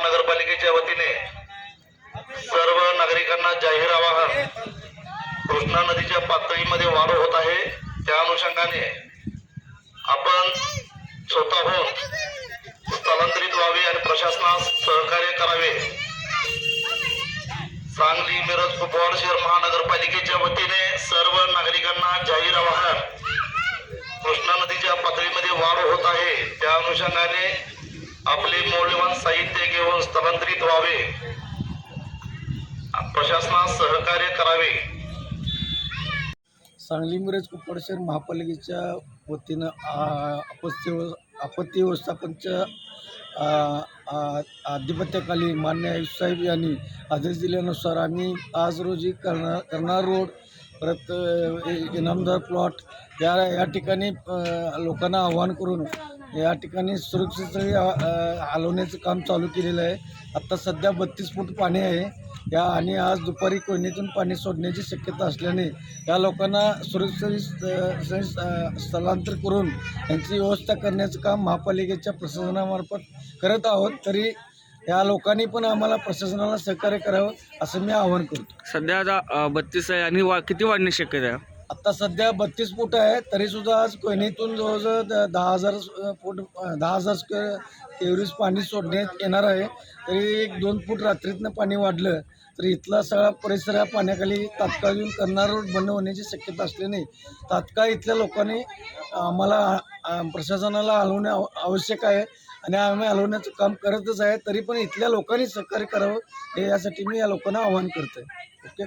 महानगरपालिकेच्या वतीने सर्व नागरिकांना जाहीर आवाहन कृष्णा नदीच्या पातळीमध्ये वाढ होत आहे. त्या अनुषंगाने आपण स्वतःहून स्थलांतरित व्हावे आणि प्रशासनास सहकार्य करावे. सांगली मिरज कुपवाड शहर महानगरपालिकेच्या वतीने सर्व नागरिकांना जाहीर आवाहन कृष्णा नदीच्या पातळीमध्ये वाढ होत आहे. त्या अनुषंगाने आपले मौल्यवान साहित्य घेऊन स्थलांतरित व्हावे. प्रशासनास सहकार्य करावे. सांगली मिरज कुपवाड शहर महापालिकेच्या वतीनं आपत्ती आपत्ती व्यवस्थापनच्या आधिपत्याखाली मान्य आयुक्त साहेब यांनी आदेश दिल्यानुसार आम्ही आज रोजी करणार करणार रोड परत इनामदार प्लॉट या या ठिकाणी लोकांना आव्हान करून या ठिकाणी सुरक्षितस्थळी हलवण्याचं काम चालू केलेलं आहे. आत्ता सध्या बत्तीस फूट पाणी आहे. या आणि आज दुपारी कोयनेतून पाणी सोडण्याची शक्यता असल्याने या लोकांना सुरक्षित स्थलांतर करून यांची व्यवस्था करण्याचं काम महापालिकेच्या प्रशासनामार्फत करत आहोत. तरी या लोकांनी पण आम्हाला प्रशासनाला सहकार्य करावं असं मी आवाहन करतो. सध्या आता बत्तीस आहे आणि वा किती वाढण्याची शक्यता आहे? आता सध्या बत्तीस फूट आहे तरीसुद्धा आज कोयनेतून जवळजवळ द- दहा हजार स- फूट दहा हजार स्क्वेअर एवढीच पाणी सोडण्यात येणार आहे. तरी एक दोन फूट रात्रीतनं पाणी वाढलं तर इथला सगळा परिसर या पाण्याखाली तात्काळ येऊन करणार रोड बंद होण्याची शक्यता असल्याने तात्काळ इथल्या लोकांनी आम्हाला प्रशासनाला हलवणे आव- आवश्यक आहे आणि आम्ही हलवण्याचं काम करतच आहे तरी पण इथल्या लोकांनी सहकार्य करावं हे यासाठी मी या लोकांना आवाहन करतो आहे ओके?